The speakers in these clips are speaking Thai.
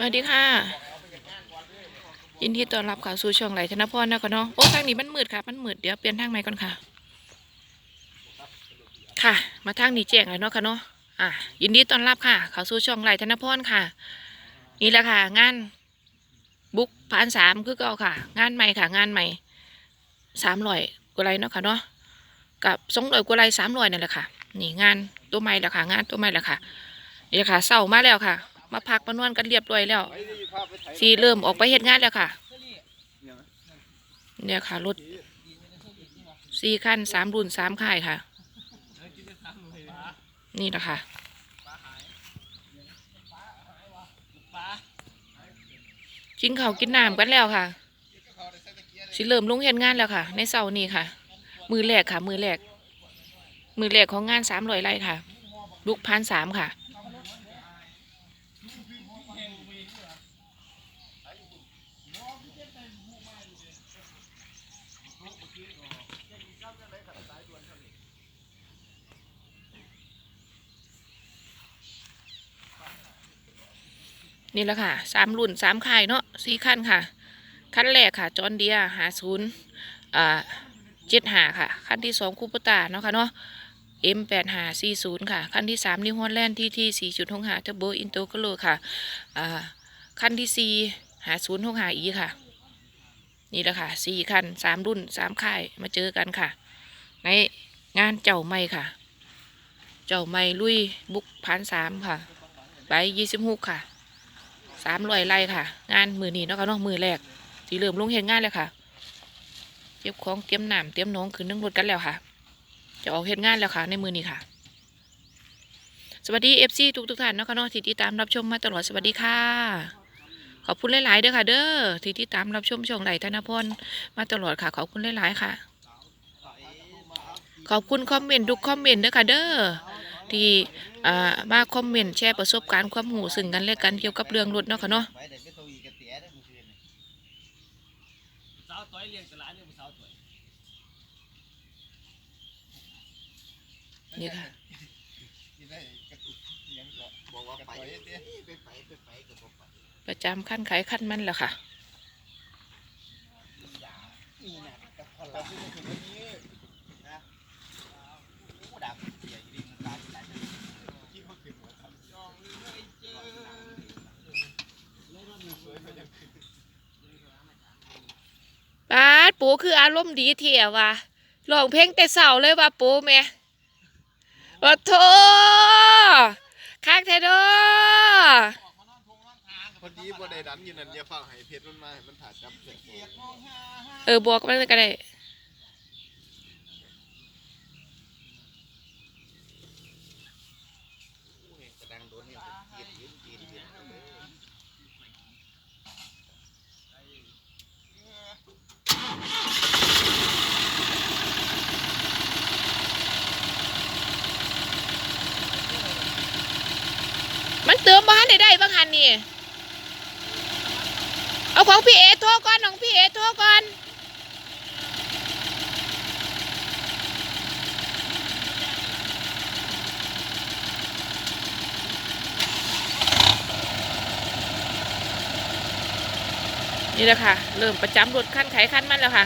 สวัสดีค่ะ ยินดีต้อนรับเข้าสู่ช่องไหลธนพรนะคะเนาะโอ้ทางนี้มันมืดค่ะ มันมืดเดี๋ยวเปลี่ยนทางใหม่ก่อนค่ะ ค่ะ มาทางนี้แจ้งเลยเนาะค่ะเนาะอะยินดีต้อนรับค่ะเข้าสู่ช่องไหลธนพรค่ะ นี่แหละค่ะงานบุ๊กผ่านสามคือเก่าค่ะ งานใหม่ค่ะ งานใหม่สามร้อยกว่าไรเนาะค่ะเนาะกับสองร้อยกว่าไรสามร้อยนั่นแหละค่ะ นี่งานตัวใหม่แหละค่ะ งานตัวใหม่แหละค่ะนี่แหละค่ะเศร้ามาแล้วค่ะ มาพักมานอนกันเรียบร้อยแล้วสีเริ่มออกไปเฮ็ดงานแล้วค่ะ เนี่ยค่ะรถสี่คันสามรุ่นสามค่ายค่ะ นี่นะคะกินข้าวกินน้ำกันแล้วค่ะสิเริ่มลงเฮ็ดงานแล้วค่ะ ในเสาร์นี้ค่ะ มือแรกค่ะ มือแรกมือแรกของงานสามร้อยไร่ค่ะ ลูกพันสามค่ะ นี่แหละค่ะสามรุ่นสามค่ายเนาะสี่ขั้นค่ะ ขั้นแรกค่ะ จอนเดียหาศูนย์อ่าเจ็ดหาค่ะ ขั้นที่สองคูปตาเนาะค่ะเนาะเอ็มแปดหาสี่ศูนย์ค่ะ ขั้นที่สามนิวฮอลแลนด์ที่ที่สี่จุดหกหาเทอร์โบอินโตกโลค่ะอ่าขั้นที่สี่หาศูนย์หกหาอีค่ะ นี่แหละค่ะสี่ขั้นสามรุ่นสามค่ายมาเจอกันค่ะ ในงานเจ้าไม่ค่ะ เจ้าไม่ลุยบุกพันสามค่ะใบยี่สิบหกค่ะ สามร้อยไร่ค่ะ งานมือนี้เนาะค่ะเนาะมือแรกที่เริ่มลงเห็นงานแล้วค่ะเตรียมของเตรียมน้ำเตรียมหน้องขึ้นนึ่งรถกันแล้วค่ะ จะออกเห็นงานแล้วค่ะ ในมือนี้ค่ะ สวัสดีเอฟซีทุกทุกท่านเนาะค่ะเนาะที่ติดตามรับชมมาตลอดสวัสดีค่ะ ขอบคุณหลายๆเด้อค่ะ เด้อที่ติดตามรับชมช่องไหลธนพรมาตลอดค่ะขอบคุณหลายๆค่ะ ขอบคุณคอมเมนต์ทุกคอมเมนต์เด้อค่ะเด้อ ที่อ่ามาคอมเมนต์แชร์ประสบการณ์ความหูซึ่งกันและกันเกี่ยวกับเรื่องรถเนาะค่ะเนาะประเตี้ยได้เมื่อคืนนี่สาวต้อยเลี้ยงตลาดเลี้ยงสาวต้อยนี่ค่ะที่ได้กระตุกเสียงก็บอกว่าไประจำขั้นขายขั้นมันแหละค่ะนี่นะแต่พอเราพูดถึงวันนี้นะโอ้ดับเสียอยู่ดีมันตายตายคิดว่าขึ้นหัวทำยองเลยเจอ ปาดปูคืออารมณ์ดีเที่ยว่ะร้องเพลงแต่เสาเลยว่ะปูแม่ว่าโทคักแท้เด้อพอดีบ่ได้ดันอยู่นั่นอย่าฟังให้เพชรมันมาให้มันถ่าจับเสียงเออบอกมันก็ได้ กระดังโดนเนี่ยยืนยืนยืนยืน มัน เติมบ้านได้ได้บ้างหันนี่ เอาของพี่เอโทรก่อนของพี่เอโทรก่อนนี่แหละค่ะ เริ่มประจำรถขั้นไขขั้นมันแล้วค่ะ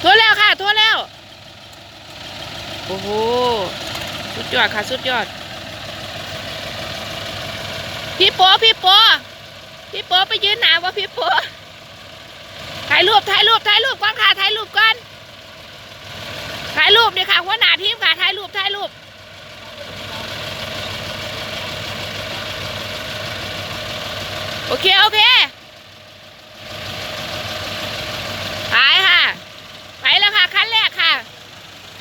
โทรแล้วค่ะ โทรแล้ว โอ้โห สุดยอดค่ะ สุดยอด พี่โป้พี่โป้พี่โป้ไปยืนหนาว่าพี่โป้ถ่ายรูปถ่ายรูปถ่ายรูปก่อนค่ะถ่ายรูปก่อนถ่ายรูปนี่ค่ะหัวหน้าทีมค่ะถ่ายรูปถ่ายรูปโอเค โอเคไปค่ะ ไปแล้วค่ะขั้นแรก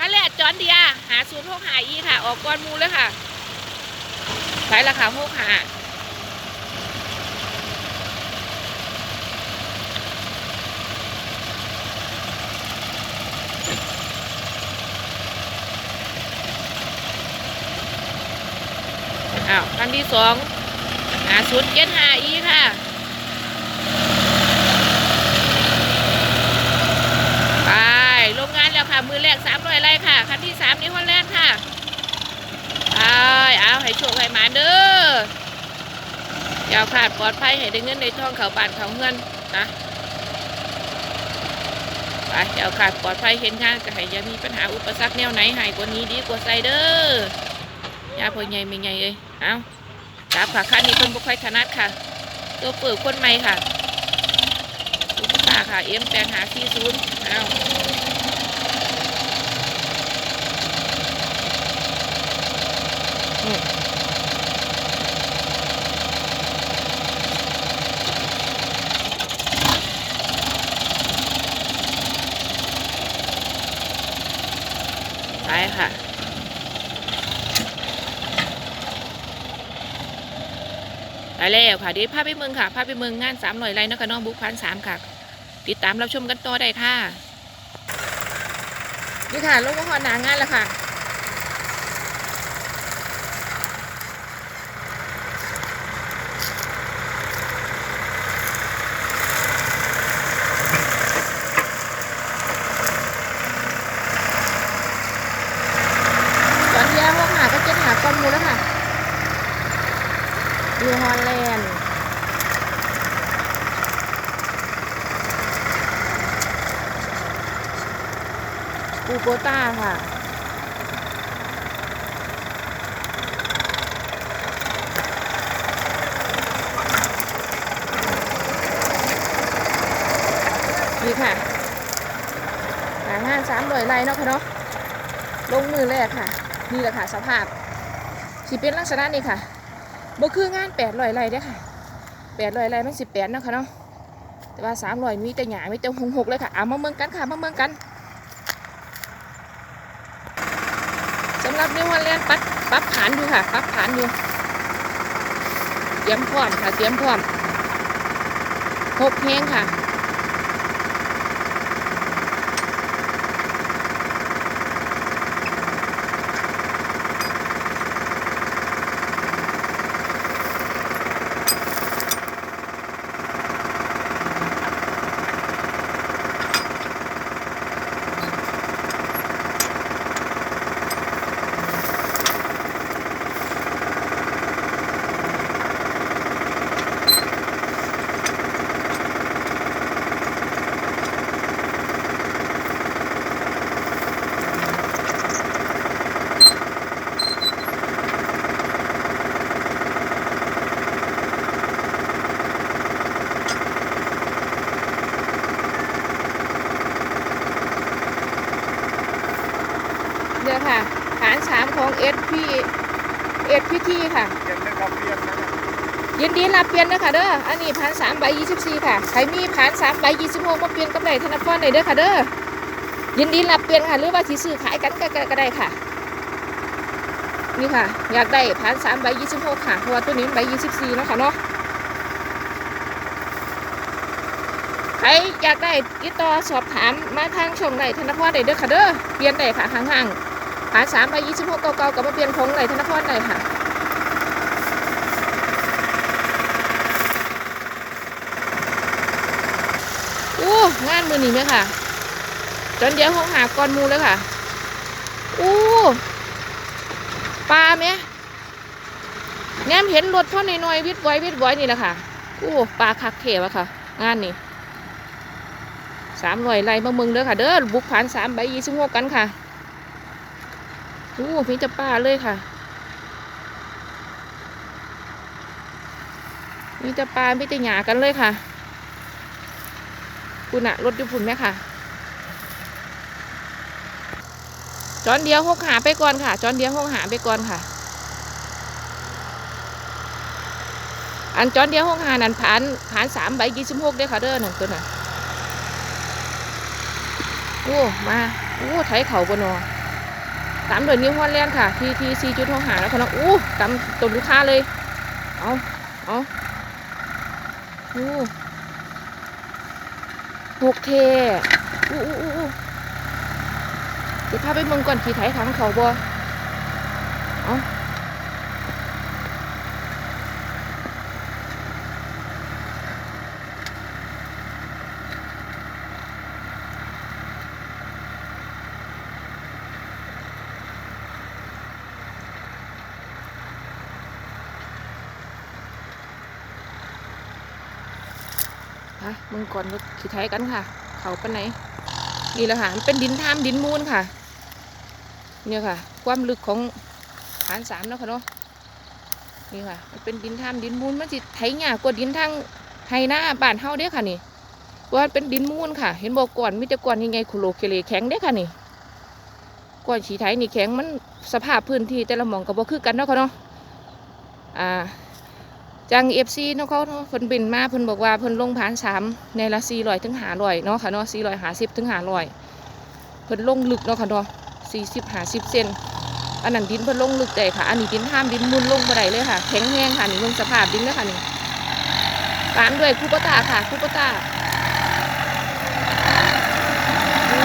ค่ะขั้นแรกจอนเดียหาศูนย์หกหาอีค่ะ ออกก้อนมูเลยค่ะไปแล้วค่ะหกหาอ้าวขั้นที่สองหาศูนย์เจ็ดหาอีค่ะ ไปโรงงานแล้วค่ะ มือแรกสามร้อยไร่ค่ะ คันที่สามนิวฮอลแลนด์ค่ะไปเอาให้ให้โชคให้หมาเด้อย่าขาดปลอดภัยให้ได้เงินได้ทองเขาบานเขาเงินนะไปย่าขาดปลอดภัยเห็นทางก็ให้อย่ามีปัญหาอุปสรรคแนวไหนใหายกว่านี้ดีกว่าใส่เด้อย่าพอใหญ่ไม่ใหญ่เอ้ยเอาจับค่ะคันนี้เพิ่นบ่ค่อยถนัดค่ะ ตัวเปิดคนใหม่ค่ะตุ๊กตาค่ะเอ็มแปดหาสี่ศูนย์เอา ไปค่ะ ไปแล้วค่ะเดี๋ยวพาไปเมืองค่ะภาพไปเมืองงานสามหน่อยไรนะคะน้องบุ๊คพันสามค่ะ ติดตามรับชมกันต่อได้ค่ะนี่ค่ะ ลงก็หอหนางานแล้วค่ะ ตอนนี้ห้องหาก็เจ็ดหาก้อนหมูแล้วค่ะ อยู่ฮอลแลนด์ปูโกต้าค่ะนี่ค่ะหางานสามร้อยไร่เนาะค่ะเนาะลงมือแรกค่ะ นี่แหละค่ะสภาพที่เป็นลักษณะนี้ค่ะ บ่คืองานแปดลอยไรเด้อค่ะแปดลอยไรมันสิบแปดนาะค่ะเนาะแต่ว่าสามลอยมีแต่หยามีแต่หงหกเลยค่ะเอามาเมืองกันค่ะมาเมืองกันสำหรับนิวฮอลแลนด์ปั๊บปั๊บผานอยู่ค่ะปั๊บผานอยู่เตรียมพร้อมค่ะเตรียมพร้อมหกเพลงค่ะ ค่ะฐานสามของ SP SPT ค่ะเปลี่ยนนะครับเปลี่ยนนะยินดีรับเปลี่ยนนะคะเด้อ อันนี้ผ่านสามใบยี่สิบสี่ค่ะ ใครมีผ่านสามใบยี่สิบหกมาเปลี่ยนกับไหนธนาคารไหนเด้อค่ะเด้อ ยินดีรับเปลี่ยนค่ะ หรือว่าที่ซื้อขายกันก็ก็ได้ค่ะ นี่ค่ะ อยากได้ผ่านสามใบยี่สิบหกค่ะ เพราะว่าตัวนี้ใบยี่สิบสี่นะค่ะเนาะใครอยากได้ติดต่อสอบถามมาทางช่องไหนธนาคารไหนเด้อค่ะเด้อ เปลี่ยนได้ค่ะห่างๆ ผ่าสามใบยี่สิบหกเก่าๆกับมาเปลี่ยนของไหนธนาคารไหนค่ะอู้งานมือนี่ไหมค่ะ จนเดี๋ยวห้องหาก้อนมูเลยค่ะ อู้ปลาไหมแนมเห็นรถเท่าน้อยๆวิดไว้วิดไว้นี่แหละค่ะอู้ปลาคักเทวะค่ะ งานนี่สามร้อยไรมาเมืองเด้อค่ะ เด้อบุกผ่านสามใบยี่สิบหกกันค่ะ อู้มีจะปลาเลยค่ะ มีแต่ปลามีแต่หยากันเลยค่ะคุณอะรถอยู่พุ่นไหมค่ะ จอนเดียวหกหาไปก่อนค่ะ จอนเดียวหกหาไปก่อนค่ะ อันจอนเดียวหกหานั่นผ่านผ่านสามใบยี่สิบหกเด้ค่ะเด้อหนึ่งตัวน่ะโอ้มาโอ้ไถเข่าบนอ ตามโดยนิวฮอลแลนด์ค่ะ ทีทีซีจุดหกหาแล้วค่ะเนาะอู้ตามตัวลูกค้าเลย เอาเอาอู้หกเทอู้อู้อู้เดี๋ยวพาไปเมืองก่อนขี่ไถขังเขาบ่ะมึงก่อนรถขี่ไทยกันค่ะ เขาปานไหนนี่แหละค่ะมันเป็นดินท่ามดินมูลค่ะ เนี่ยค่ะ ความลึกของฐานสามเนาะค่ะเนาะนี่ค่ะ มันเป็นดินท่ามดินมูลมันสิไถหญ้ากว่าดินทางไฮหน้าบ้านเฮาเด้ค่ะนี่ว่าเป็นดินมูลค่ะ เห็นบอกก่อนมีแต่ก่อนยังไงคุโลเคเลแข็งเด้ค่ะนี่ก่อนฉีไถนี่แข็งมันสภาพพื้นที่แต่ละหมองก็บ่คือกันเนาะค่ะเนาะอ่า จังเอฟซีเนาะเขาเพิ่นบินมาเพิ่นบอกว่าเพิ่นลงผ่านสามในละสี่ร้อยถึงหาร้อยเนาะค่ะเนาะสี่ร้อยหาสิบถึงหาร้อยเพิ่นลงลึกเนาะค่ะเนาะสี่สิบหาสิบเซนอันนั้นดินเพิ่นลงลึกได้ค่ะ อันนี้ดินห้ามดินมุนลงบ่ได้เลยค่ะ แข็งแห้งค่ะนี่เบิ่งสภาพดินเลยค่ะนี่ตามด้วยคูปตาค่ะคูปตาโอ้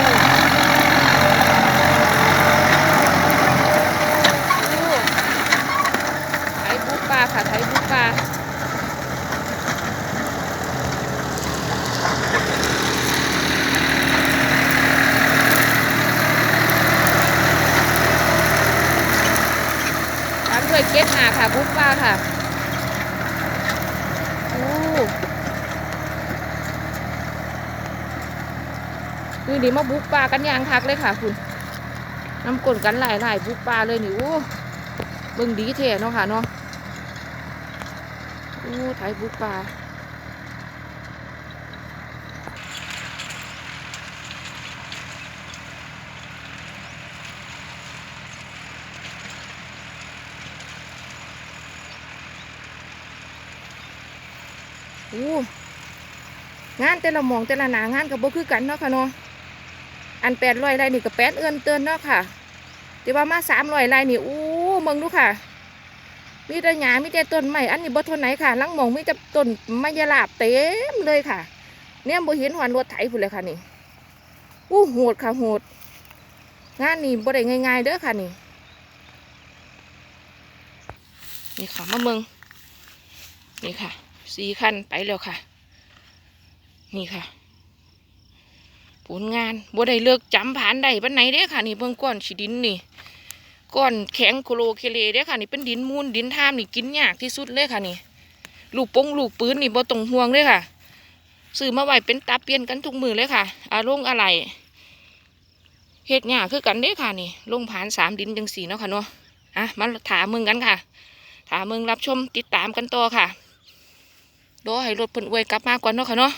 โอ้ไถบุกปลาค่ะไถบุกปลา ตามด้วย เก็ตหาค่ะบุกปลาค่ะโอ้นี่ดีมาบุกปลากันยางคักเลยค่ะ คุณน้ำกลนกันหลายหลายบุกปลาเลยนี่โอ้เบิ่งดีเท่เนาะค่ะเนาะโอ้ไทยบุกปลา อ้งานแต่ละมองแต่ละหนางานกับบ่คือกันเนาะค่ะเนาะอันแปดร้อยไรนี่กับแปดเอื้อนเตือนเนาะค่ะแต่ว่ามาสามร้อยไรนี่โอ้เมืองดูค่ะ มีแต่หญ้ามีแต่ต้นไม้อันนี้บ่ทนไหนค่ะลังมองมีแต่ต้นมะยาลาบเต็มเลยค่ะ เนี่ยบ่เห็นหอนรถไถพุ่นเลยค่ะนี่อู้โหดค่ะโหด งานนี่บ่ได้ง่ายๆเด้อค่ะนี่นี่ค่ะมาเมืองนี่ค่ะ สี่คันไปแล้วค่ะ นี่ค่ะ ผลงานบ่ได้เลือกจำผ่านใดปันไหนเด้ค่ะ นี่เบิ่งก้อนฉีดินนี่ก้อนแข็งโคโลเคเลเด้ค่ะ นี่เป็นดินมูลดินทามนี่กินยากที่สุดเลยค่ะนี่ลูกปงลูกปืนนี่บ่ต้องห่วงเลยค่ะซื้อมาไว้เป็นตาเปลี่ยนกันทุกมือเลยค่ะอารมณ์อะไรเฮ็ดยากคือกันเด้ค่ะนี่ลงผ่านสามดินจังสี่เนาะค่ะเนาะอะมาถามมึงกันค่ะถามมึงรับชมติดตามกันต่อค่ะ รอให้รถเพิ่นอวยกลับมาก่อนเนาะค่ะเนาะ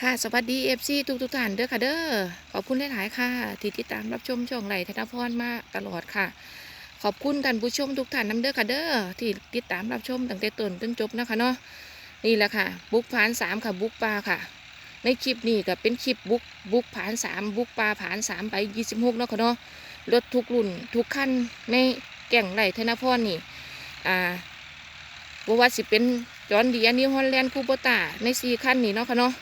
ค่ะสวัสดีเอฟซีทุกทุกท่านเด้อค่ะเด้อขอบคุณหลายๆค่ะ ที่ติดตามรับชมช่องไหลธนพรมาตลอดค่ะ ขอบคุณท่านผู้ชมทุกท่านน้ำเด้อค่ะเด้อที่ติดตามรับชมตั้งแต่ต้นจนจบนะคะเนาะนี่แหละค่ะ บุกผานสามค่ะบุกปลาค่ะ ในคลิปนี้ก็เป็นคลิปบุกบุกผานสามบุกปลาผานสามไปยี่สิบหกเนาะค่ะเนาะรถทุกรุ่นทุกขั้นในแก่งไหลธนพรนี่ อ่าบว่าสิเป็นจอนดีอันนี้ฮอลแลนด์คูโบตาในสี่ขั้นนี่เนาะค่ะเนาะ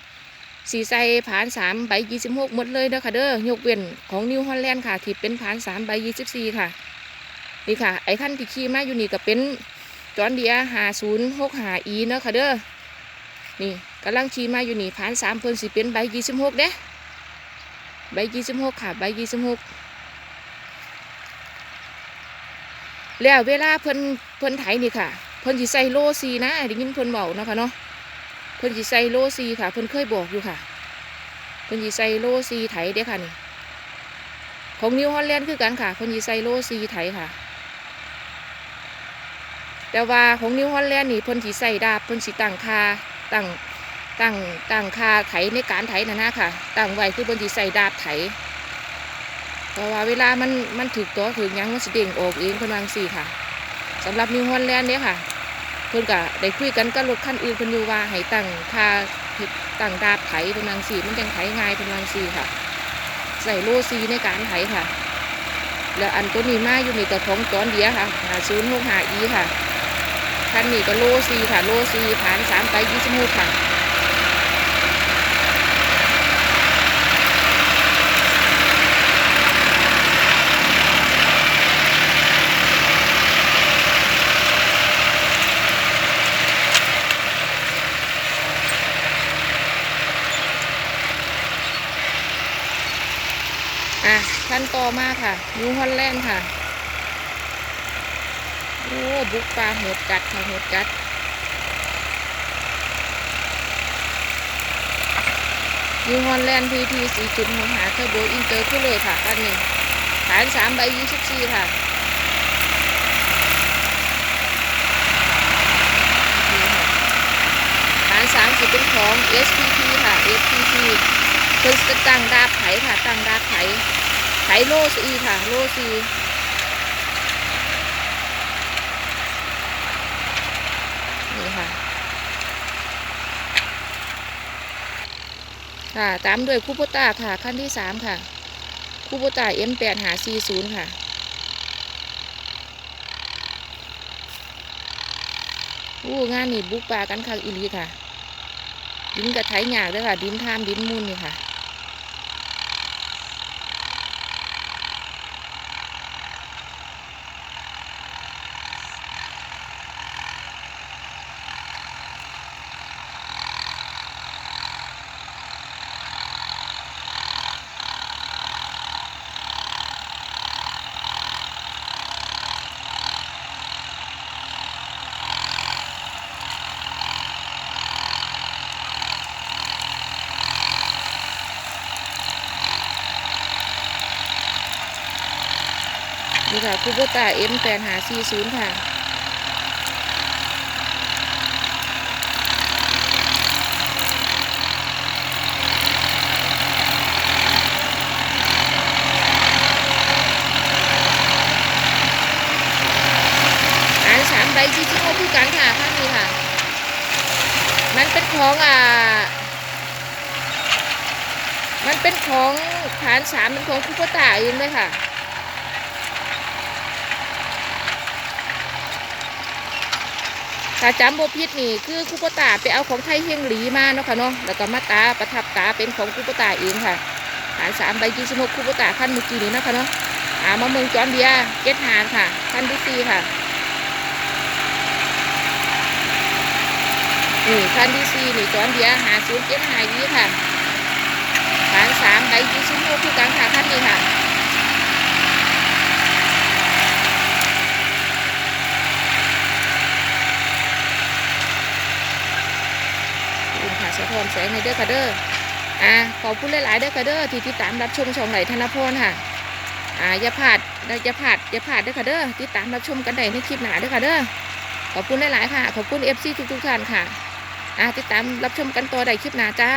สีใส่ผานสามใบยี่สิบหกหมดเลยเด้อค่ะเด้อยกเว้นของนิวฮอลแลนด์ค่ะที่เป็นผานสามใบยี่สิบสี่ค่ะ นี่ค่ะ ไอ้ขั้นที่ขี่มาอยู่นี่ก็เป็นจอนเดียหาศูนย์หกหาอีเนาะค่ะเด้อนี่กำลังขี่มาอยู่นี่ผานสามเพิ่นสิเป็นใบยี่สิบหกเด้ใบยี่สิบหกค่ะใบยี่สิบหก แล้วเวลาเพิ่นเพิ่นไถนี่ค่ะ เพิ่นสิใส่โลซีนะได้ยินเพิ่นเบอกเนาะคะเนาะเพิ่นสิใส่โลซีค่ะ เพิ่นเคยบอกอยู่ค่ะ เพิ่นสิใส่โลซีไถเด้ค่ะนี่ของนิวฮอลแลนด์คือกันค่ะ เพิ่นสิใส่โลซีไถค่ะ แต่ว่าของนิวฮอลแลนด์นี่เพิ่นสิใส่ดาบเพิ่นสิตั้งคาตั้งตั้งตั้งคาไถในการไถนะนะค่ะตั้งไว้คือเพิ่นสิใส่ดาบไถ เพราะว่าเวลามันมันถูกตัวถึงยังมันสิเด้งออกเองเพิ่นวางซี่ค่ะสำหรับนิวฮอลแลนด์เนี่ยค่ะ เพิ่นก็ได้คุยกันกับรถคันอื่นเพิ่นอยู่ว่าให้ตั้งค่าตั้งดาบไถเพิ่นวางซี่มันจังไถง่ายเพิ่นวางซี่ค่ะ ใส่โลซีในการไถค่ะ แล้วอันตัวนี้มาอยู่ในี่ก็ของจอนเดียค่ะหาศูนย์หกหาอีค่ะคันนี้ก็โลซีค่ะ โลซีผ่านสามไปยี่สิบหกค่ะ ชั้นต่อมาค่ะยูฮอนแลนด์ค่ะ โอ้บุกปลาโหดกัดค่ะโหดกัดยูฮอนแลนด์พีทีสี่จุดหงหาเทอร์โบอินเตอร์คู่เลยค่ะอันนี้ฐานสามใบยี่สิบสี่ค่ะฐานสามสสุดเป็นของ SPT ค่ะ SPT เพิ่นจะตั้งดาบไถค่ะ ตั้งดาบไถ ไถโลซีค่ะ โลซีนี่ค่ะ ค่ะ ตามด้วยคูโบต้าค่ะ ขั้นที่สามค่ะคูโบต้า M8 หา40ค่ะอู้งานนี่บุกป่ากันคักอีลีค่ะ ดินกระไถหยากด้วยค่ะ ดินท่ามดินมุนนี่ค่ะ ค่ะคูโบต้า M8 หา40ค่ะอันสามใบที่ที่เขาพูดกันค่ะท่านนี้ค่ะ มันเป็นของอ่า มันเป็นของฐานสามเป็นของคุปตาเองเลยค่ะ ถ้าจำโบพิษนี่คือคุปตาไปเอาของไทยเฮียงหลีมาเนาะค่ะเนาะแล้วก็มาตาประทับตาเป็นของคุปตาเองค่ะฐานสามใบยี่สิบหกคุปตาขั้นเมื่อกี้นี้เนาะค่ะเนาะอ่ามาเมืองจอนเบียเก็ตหานค่ะขั้นที่สี่ค่ะนี่คันที่สี่นี่จอนเดียหาศูนย์เจ็ดหายี่ค่ะฐานสามใบยี่สิบหกคือกันค่ะคันนี้ค่ะ คุณค่ะสะท้อนแสงในเด้อค่ะเด้ออ่าขอบคุณหลายๆเด้อค่ะเด้อที่ติดตามรับชมช่องไหลธนพรค่ะอ่าอย่าพลาดอย่าพลาดอย่าพลาดเด้อค่ะเด้อติดตามรับชมกันได้ในคลิปหน้าเด้อค่ะเด้อขอบคุณหลายๆค่ะ ขอบคุณเอฟซีทุกๆท่านค่ะอะติดตามรับชมกันต่อได้คลิปหน้าจ้า